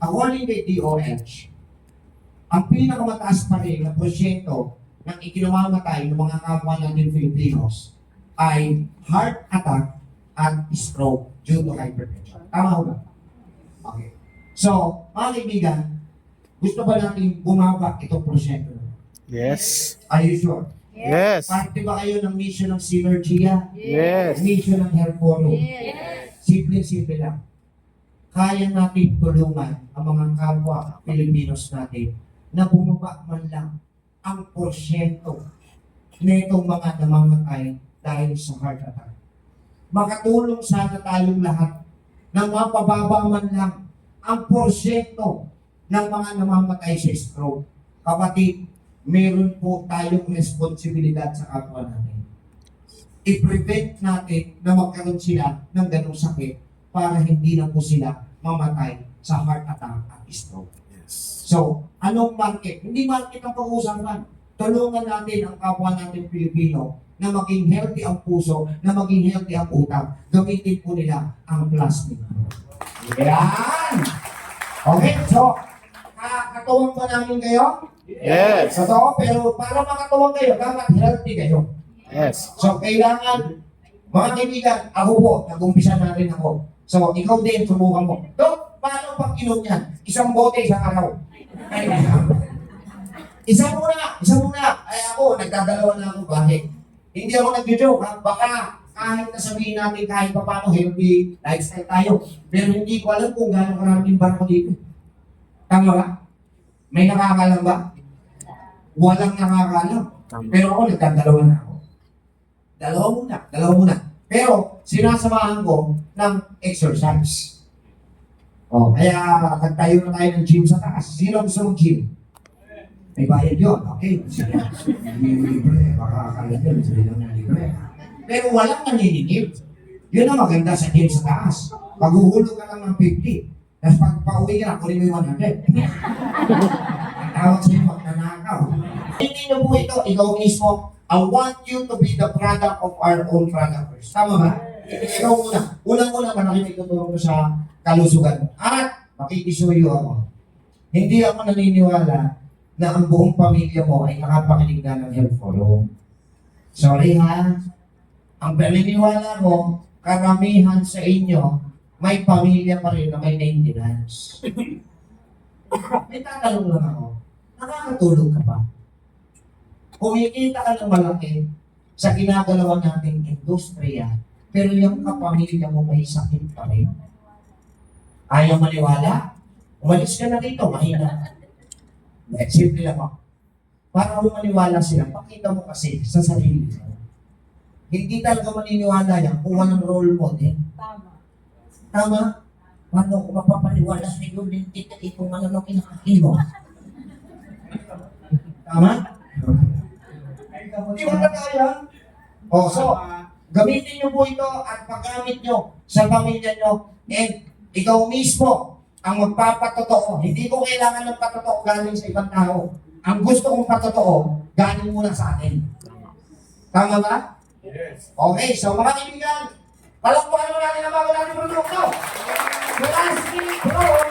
according kay DOH, ang pinakamataas pa rin na porsyento ng ikinamamatay ng mga kapwa natin Filipinos ay heart attack at stroke due to hypertension. Tama ho ba? Okay. So, mga kaibigan, gusto ba natin bumaba itong porsyento? Yes. Are you sure? Yes. Parte ba kayo ng mission ng Synergia? Yes. Mission ng Health Forum? Simple-simple lang. Kaya natin tulungan ang mga kapwa Pilipinos natin na bumaba man lang ang porsyento nitong mga namamatay dahil sa heart attack. Makatulong sana tayong lahat na mapababa man lang ang porsyento ng mga namamatay sa stroke. Kapatid, meron po tayong responsibilidad sa kapwa natin. I-prevent natin na magkaroon sila ng ganong sakit para hindi na po sila mamatay sa heart attack at stroke. So, anong market? Hindi market ang pag-uusapan. Tulungan natin ang kapwa natin Pilipino na maging healthy ang puso, na maging healthy ang utak. Gamitin po nila ang plastic. Yan! Okay, so, ka- katuwang ba namin kayo? Yes. Totoo, pero para makatuwang kayo, dapat healthy kayo. Yes. So, kailangan, mga kaibigan, ako po, nag-umpisa na rin ako. So, ikaw din, subukan mo. Dok, paano pag inom yan? Isang bote isang araw. Ay, isa muna, isa muna. Ay ako, nagdadalawa na ako. Bakit? Hindi ako nag-joke. ha? Baka kahit na sabihin natin kahit pa paano healthy lifestyle tayo. Pero hindi ko alam kung gano'ng karaming barko dito. Tama ba? May nakakalam ba? Walang nakakalam. Pero ako, nagdadalawa na ako. Dalawa muna, dalawa muna. Pero, sinasamahan ko ng exercise. Oh, kaya nagtayo na tayo ng gym sa taas. Sino gusto ng gym? May bayad yun. Okay. Sige. Hindi libre. Baka akala nyo, sila lang yung libre. Pero walang naniningil. Yun ang maganda sa gym sa taas. Paghuhulog ka lang ng 50. Tapos pag pauwi ka, kunin mo yung 100. Ang tawag sa'yo, magnanakaw. Hindi nyo po ito, ikaw mismo, I want you to be the product of our own product first. Tama ba? Ikaw muna. Unang-una, malaki itutulong ko sa kalusugan. At makikisuyo ako. Hindi ako naniniwala na ang buong pamilya mo ay nakapakinig na ng health forum. Sorry ha. Ang paniniwala ko, karamihan sa inyo, may pamilya pa rin na may maintenance. may tatanong lang ako, nakakatulog ka ba? Kumikita ka ng malaki sa ginagalawan nating industriya, pero yung kapamilya mo may sakit pa rin. Ayaw maniwala? Umalis ka na dito, mahina. Eh, simple lang ako. Para kung maniwala sila, pakita mo kasi sa sarili mo. Hindi talaga maniniwala yan kung walang role model. Tama. Tama? Paano ko mapapaniwala sa iyo lintik na itong ano kinakain mo? Tama? Di ba na kaya? O, so, gamitin niyo po ito at paggamit niyo sa pamilya niyo and ikaw mismo ang magpapatotoo. Hindi ko kailangan ng patotoo galing sa ibang tao. Ang gusto kong patotoo, galing muna sa atin. Tama ba? Yes. Okay, so mga kaibigan, palakpakan mo natin ang mga natin produkto. Plastic Pro